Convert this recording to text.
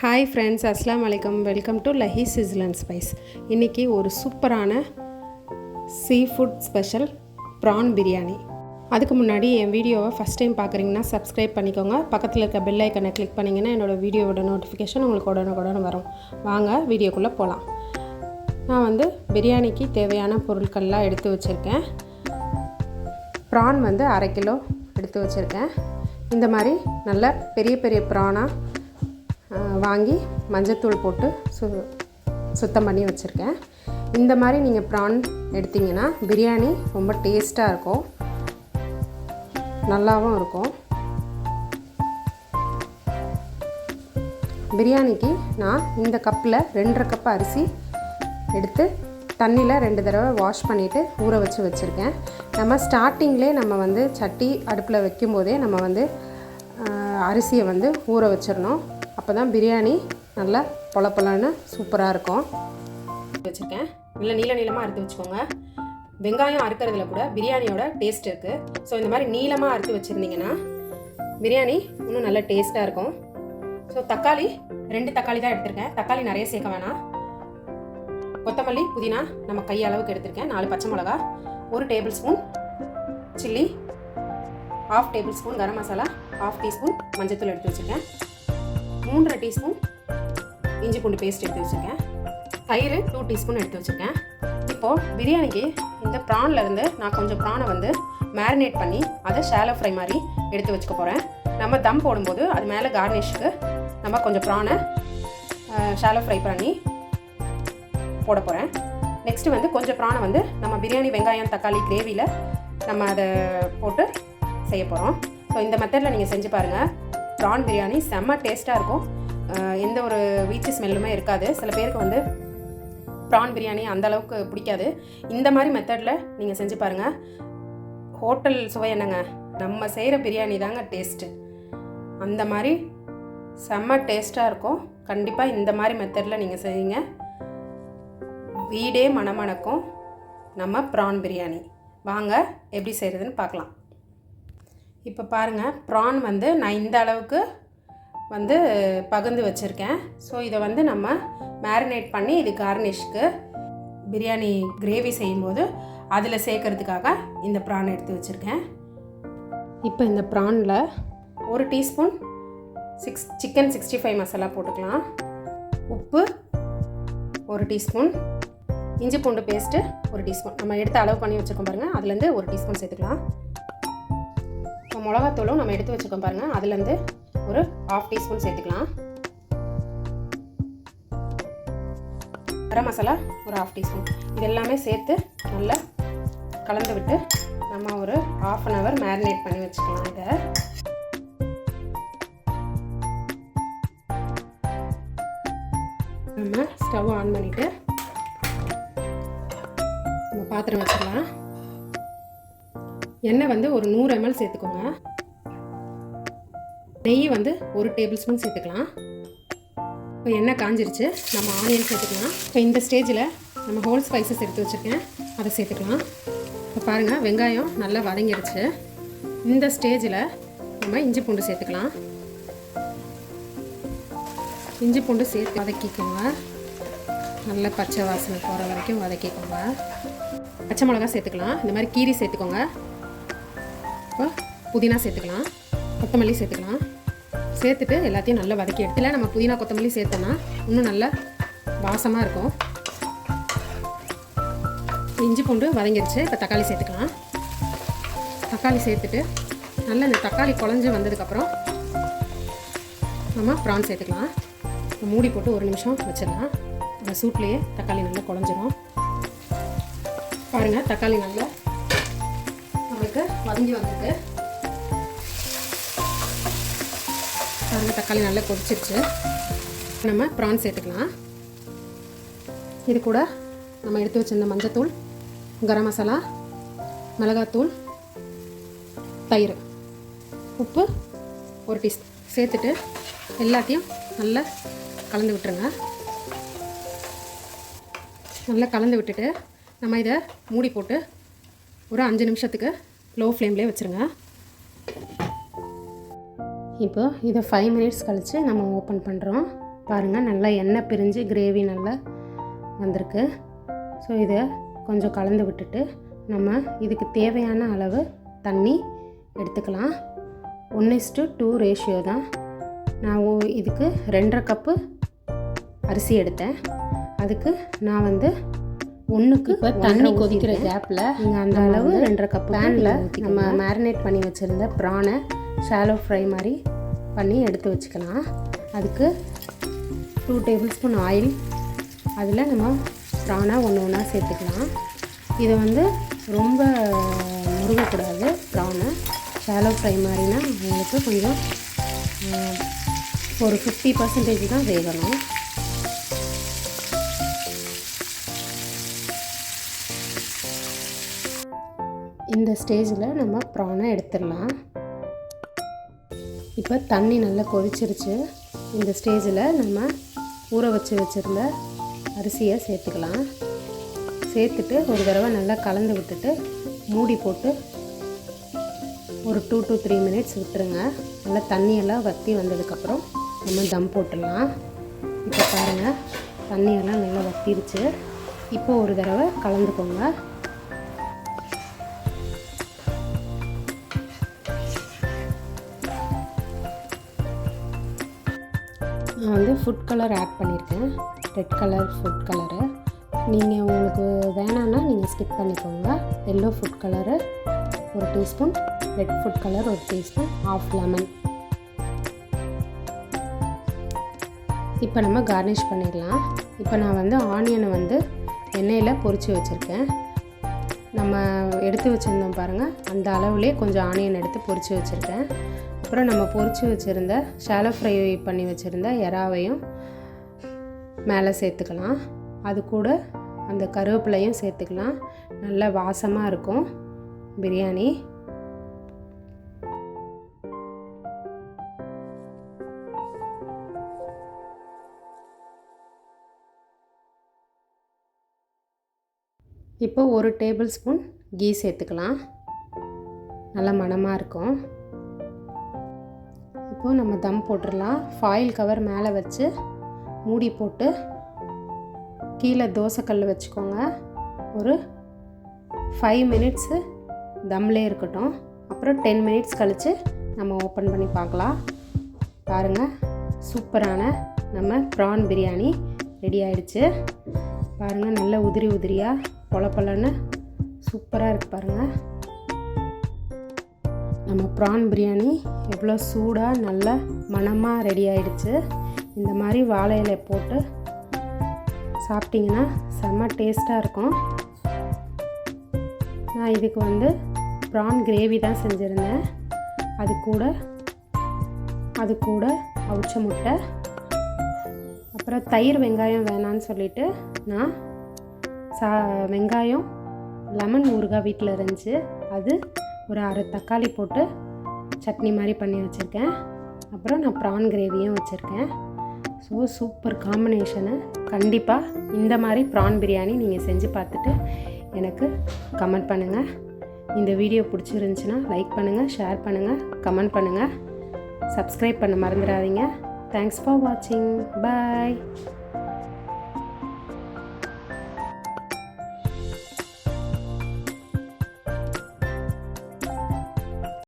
Hi friends அஸ்லாம் வலைக்கம் welcome to Lahi Sizzling Spice இன்றைக்கி ஒரு சூப்பரான sea food special prawn biryani அதுக்கு முன்னாடி என் வீடியோவை ஃபஸ்ட் டைம் பார்க்குறீங்கன்னா சப்ஸ்கிரைப் பண்ணிக்கோங்க. பக்கத்தில் இருக்க பெல் ஐக்கனை கிளிக் பண்ணிங்கன்னா என்னோடய வீடியோவோட நோட்டிஃபிகேஷன் உங்களுக்கு உடனுக்குடன் வரும். வாங்க வீடியோக்குள்ளே போகலாம் நான் வந்து பிரியாணிக்கு தேவையான பொருட்கள்லாம் எடுத்து வச்சுருக்கேன். ப்ரான் வந்து அரை கிலோ எடுத்து வச்சுருக்கேன். இந்த மாதிரி நல்ல பெரிய பெரிய ப்ரானாக வாங்கி மஞ்சத்தூள் போட்டு சு சுத்தம் பண்ணி வச்சுருக்கேன். இந்த மாதிரி நீங்கள் ப்ரான் எடுத்திங்கன்னா பிரியாணி ரொம்ப டேஸ்ட்டாக இருக்கும். நல்லாவும் இருக்கும். பிரியாணிக்கு நான் இந்த கப்பில் ரெண்டரை கப் அரிசி எடுத்து தண்ணியில் ரெண்டு தடவை வாஷ் பண்ணிவிட்டு ஊற வச்சு வச்சுருக்கேன். நம்ம ஸ்டார்டிங்லேயே நம்ம வந்து சட்டி அடுப்பில் வைக்கும்போதே நம்ம வந்து அரிசியை வந்து ஊற வச்சிடணும். அப்போ தான் பிரியாணி நல்லா பொல பொலன்னு சூப்பராக இருக்கும். வச்சுருக்கேன். இல்லை நீள நீளமாக அறுத்து வச்சுக்கோங்க. வெங்காயம் அறுக்கிறதுல கூட பிரியாணியோட டேஸ்ட் இருக்குது ஸோ இந்த மாதிரி நீளமாக அறுத்து வச்சுருந்தீங்கன்னா பிரியாணி இன்னும் நல்ல டேஸ்ட்டாக இருக்கும். ஸோ தக்காளி ரெண்டு தக்காளி தான் எடுத்திருக்கேன். தக்காளி நிறைய சேர்க்க வேணாம். கொத்தமல்லி புதினா நம்ம கை அளவுக்கு எடுத்திருக்கேன். நாலு பச்சை மிளகா ஒரு tablespoon chilli half tablespoon garam masala half teaspoon மஞ்சத்தூள் எடுத்து வச்சுருக்கேன். மூன்றரை டீஸ்பூன் இஞ்சி பூண்டு பேஸ்ட் எடுத்து வச்சுருக்கேன். தயிர் டூ டீஸ்பூன் எடுத்து வச்சுருக்கேன். இப்போது பிரியாணிக்கு இந்த ப்ரான்லேருந்து நான் கொஞ்சம் ப்ரானை வந்து மேரினேட் பண்ணி அதை ஷாலோ ஃப்ரை மாதிரி எடுத்து வச்சுக்க போகிறேன் நம்ம தம் போடும்போது அது மேலே கார்னிஷ்க்கு நம்ம கொஞ்சம் ப்ரானை ஷாலோ ஃப்ரை பண்ணி போட போகிறேன் நெக்ஸ்ட்டு வந்து கொஞ்சம் ப்ரானை வந்து நம்ம பிரியாணி வெங்காயம் தக்காளி கிரேவியில் நம்ம அதை போட்டு செய்ய போகிறோம் ஸோ இந்த மெத்தடில் நீங்கள் செஞ்சு பாருங்கள் ப்ரான் பிரியாணி செம்ம டேஸ்ட்டாக இருக்கும். எந்த ஒரு வீச்சு ஸ்மெல்லுமே இருக்காது. சில பேருக்கு வந்து ப்ரான் பிரியாணி அந்த அளவுக்கு பிடிக்காது. இந்த மாதிரி மெத்தடில் நீங்கள் செஞ்சு பாருங்கள் ஹோட்டல் சுவை என்னங்க? நம்ம செய்கிற பிரியாணி தாங்க டேஸ்ட்டு அந்த மாதிரி செம்ம டேஸ்ட்டாக இருக்கும். கண்டிப்பாக இந்த மாதிரி மெத்தடில் நீங்கள் செய்யுங்க. வீடே மணமணக்கும் நம்ம ப்ரான் பிரியாணி வாங்க எப்படி செய்கிறதுன்னு பார்க்கலாம். இப்போ பாருங்கள் ப்ரான் வந்து நான் இந்த அளவுக்கு வந்து பகிர்ந்து வச்சுருக்கேன். ஸோ இதை வந்து நம்ம மேரினேட் பண்ணி இது கார்னிஷ்க்கு பிரியாணி கிரேவி செய்யும்போது அதில் சேர்க்கறதுக்காக இந்த ப்ரான் எடுத்து வச்சுருக்கேன். இப்போ இந்த ப்ரானில் ஒரு teaspoon six chicken sixty five masala போட்டுக்கலாம். உப்பு ஒரு டீஸ்பூன் இஞ்சி பூண்டு பேஸ்ட்டு ஒரு டீஸ்பூன். நம்ம எடுத்து அளவு பண்ணி வச்சுருக்கோம் பாருங்கள் அதுலேருந்து ஒரு டீஸ்பூன் சேர்த்துக்கலாம். இப்போ மிளகாத்தூளும் நம்ம எடுத்து வச்சுருக்கோம் பாருங்கள் அதுலேருந்து ஒரு ஆஃப் டீஸ்பூன் சேர்த்துக்கலாம். கரம் மசாலா ஒரு ஆஃப் டீஸ்பூன் இது எல்லாமே சேர்த்து நல்லா கலந்து விட்டு நம்ம ஒரு ஆஃப் அன் ஹவர் மேரினேட் பண்ணி வச்சுக்கலாம் இதை. நம்ம ஸ்டவ் ஆன் பண்ணிவிட்டு நம்ம பாத்திரம் வச்சுக்கலாம் எண்ணெய் வந்து ஒரு நூறு எம்எல் சேர்த்துக்கோங்க. நெய் வந்து ஒரு டேபிள் ஸ்பூன் சேர்த்துக்கலாம். இப்போ எண்ணெய் காஞ்சிருச்சு நம்ம ஆனியன் சேர்த்துக்கலாம். இப்போ இந்த ஸ்டேஜில் நம்ம ஹோல் ஸ்பைசஸ் எடுத்து வச்சுருக்கேன். அதை சேர்த்துக்கலாம். இப்போ பாருங்கள் வெங்காயம் நல்லா வதங்கிடுச்சு இந்த ஸ்டேஜில் நம்ம இஞ்சி பூண்டு சேர்த்துக்கலாம். இஞ்சி பூண்டு சேர்த்து வதக்கிக்கோங்க. நல்ல பச்சை வாசனை போகிற வரைக்கும் வதக்கிக்கோங்க. பச்சை மிளகா சேர்த்துக்கலாம். இந்த மாதிரி கீரி சேர்த்துக்கோங்க. இப்போ புதினா சேர்த்துக்கலாம். கொத்தமல்லி சேர்த்துக்கலாம். சேர்த்துட்டு எல்லாத்தையும் நல்லா வதக்கி எடுத்துல நம்ம புதினா கொத்தமல்லி சேர்த்தோன்னா இன்னும் நல்ல வாசமாக இருக்கும். இஞ்சி பூண்டு வதங்கிடுச்சு இப்போ தக்காளி சேர்த்துக்கலாம். தக்காளி சேர்த்துட்டு நல்லா இந்த தக்காளி குழஞ்சி வந்ததுக்கப்புறம் நம்ம ப்ரான் சேர்த்துக்கலாம். மூடி போட்டு ஒரு நிமிஷம் வச்சிடலாம். அந்த சூட்லேயே தக்காளி நல்லா குழஞ்சிரும். பாருங்கள் தக்காளி நல்லா பதிஞ்சு வந்திருக்கு. பாருங்கள் தக்காளி நல்லா கொதிச்சிருச்சு. நம்ம ப்ரான் சேர்த்துக்கலாம். இது கூட நம்ம எடுத்து வச்சிருந்த மஞ்சத்தூள் கரம் மசாலா மிளகாத்தூள் தயிர் உப்பு ஒரு டீஸ் சேர்த்துட்டு எல்லாத்தையும் நல்லா கலந்து விட்டுருங்க. நல்லா கலந்து விட்டுட்டு நம்ம இதை மூடி போட்டு ஒரு அஞ்சு நிமிஷத்துக்கு லோ ஃப்ளேம்லேயே வச்சுருங்க. இப்போ இதை ஃபைவ் மினிட்ஸ் கழித்து நம்ம ஓப்பன் பண்ணுறோம் பாருங்கள் நல்லா எண்ணெய் பிரிஞ்சு கிரேவி நல்லா வந்திருக்கு. ஸோ இதை கொஞ்சம் கலந்து விட்டுட்டு நம்ம இதுக்கு தேவையான அளவு தண்ணி எடுத்துக்கலாம். ஒன் இஸ்டு டூ ரேஷியோ தான். நான் இதுக்கு ரெண்டரை கப்பு அரிசி எடுத்தேன். அதுக்கு நான் வந்து ஒன்றுக்கு இப்போ தண்ணி கொதிக்கிற கேப்பில் நீங்கள் அந்த அளவு ரெண்டரை கப் பேனில் நம்ம மேரினேட் பண்ணி வச்சுருந்த ப்ரானை ஷாலோ ஃப்ரை மாதிரி பண்ணி எடுத்து வச்சுக்கலாம். அதுக்கு டூ டேபிள் ஸ்பூன் ஆயில் அதில் நம்ம ப்ரானை ஒன்று ஒன்றா சேர்த்துக்கலாம். இதை வந்து ரொம்ப முருகக்கூடாது ப்ரானை ஷாலோ ஃப்ரை மாதிரினா உங்களுக்கு கொஞ்சம் ஒரு ஃபிஃப்டி பர்சன்டேஜ் தான் வேகணும். இந்த ஸ்டேஜில் நம்ம ப்ரானை எடுத்துடலாம். இப்போ தண்ணி நல்லா கொதிச்சிருச்சு. இந்த ஸ்டேஜில் நம்ம ஊற வச்சு வச்சுருந்த அரிசியை சேர்த்துக்கலாம். சேர்த்துட்டு ஒரு தடவை நல்லா கலந்து விட்டுட்டு மூடி போட்டு ஒரு டூ டு த்ரீ மினிட்ஸ் விட்டுருங்க. நல்லா தண்ணியெல்லாம் வற்றி வந்ததுக்கப்புறம் நம்ம தம் போட்டுடலாம். இப்போ பாருங்கள் தண்ணியெல்லாம் நல்லா வற்றிருச்சு இப்போ ஒரு தடவை கலந்துக்கோங்க. நான் வந்து ஃபுட் கலர் ஆட் பண்ணியிருக்கேன். ரெட் கலர் ஃபுட் கலரு நீங்கள் உங்களுக்கு வேணான்னா நீங்கள் ஸ்கிப் பண்ணிக்கோங்க. எல்லோ ஃபுட் கலரு ஒரு டீஸ்பூன் ரெட் ஃபுட் கலர் ஒரு டீஸ்பூன் ஆஃப் லெமன் இப்போ நம்ம கார்னிஷ் பண்ணிடலாம். இப்போ நான் வந்து ஆனியனை வந்து எண்ணெயில் பொறிச்சு வச்சுருக்கேன். நம்ம எடுத்து வச்சுருந்தோம் பாருங்கள் அந்த அளவுலேயே கொஞ்சம் ஆனியன் எடுத்து பொறிச்சு வச்சுருக்கேன். அப்புறம் நம்ம பொறிச்சு வச்சுருந்த ஷாலோ ஃப்ரை பண்ணி வச்சுருந்த எறாவையும் மேலே சேர்த்துக்கலாம். அது கூட அந்த கருவேப்பிலையும் சேர்த்துக்கலாம். நல்ல வாசமாக இருக்கும் பிரியாணி. இப்போ ஒரு டேபிள் ஸ்பூன் கீ சேர்த்துக்கலாம். நல்ல மணமாக இருக்கும். இப்போது நம்ம தம் போட்டுடலாம் ஃபாயில் கவர் மேலே வச்சு மூடி போட்டு கீழே தோசைக்கல் வச்சுக்கோங்க. ஒரு ஃபைவ் மினிட்ஸு தம்லே இருக்கட்டும். அப்புறம் டென் மினிட்ஸ் கழித்து நம்ம ஓப்பன் பண்ணி பார்க்கலாம். பாருங்கள் சூப்பரான நம்ம ப்ரான் பிரியாணி ரெடி ஆயிடுச்சு. பாருங்கள் நல்ல உதிரி உதிரியாக பொல பொலன்னு சூப்பராக இருக்குது பாருங்கள் நம்ம ப்ரான் பிரியாணி எவ்வளோ சூடாக நல்ல மணமாக ரெடி ஆயிடுச்சு. இந்த மாதிரி வாழை இலை போட்டு சாப்பிட்டிங்கன்னா செம்ம டேஸ்ட்டாக இருக்கும். நான் இதுக்கு வந்து ப்ரான் கிரேவி தான் செஞ்சுருந்தேன். அது கூட அது கூட அவிச்ச முட்டை. அப்புறம் தயிர் வெங்காயம் வேணான்னு சொல்லிட்டு நான் சா வெங்காயம் லெமன் ஊறுகாய் வீட்டில் இருந்துச்சு. அது ஒரு அரை தக்காளி போட்டு சட்னி மாதிரி பண்ணி வச்சுருக்கேன். அப்புறம் நான் ப்ரான் கிரேவியும் வச்சுருக்கேன். ஸோ சூப்பர் காம்பினேஷனு கண்டிப்பாக இந்த மாதிரி ப்ரான் பிரியாணி நீங்கள் செஞ்சு பார்த்துட்டு எனக்கு கமெண்ட் பண்ணுங்கள் இந்த வீடியோ பிடிச்சிருந்துச்சுன்னா லைக் பண்ணுங்கள் ஷேர் பண்ணுங்கள் கமெண்ட் பண்ணுங்கள் சப்ஸ்கிரைப் பண்ண மறந்துடாதீங்க. தேங்க்ஸ் ஃபார் வாட்சிங் பாய்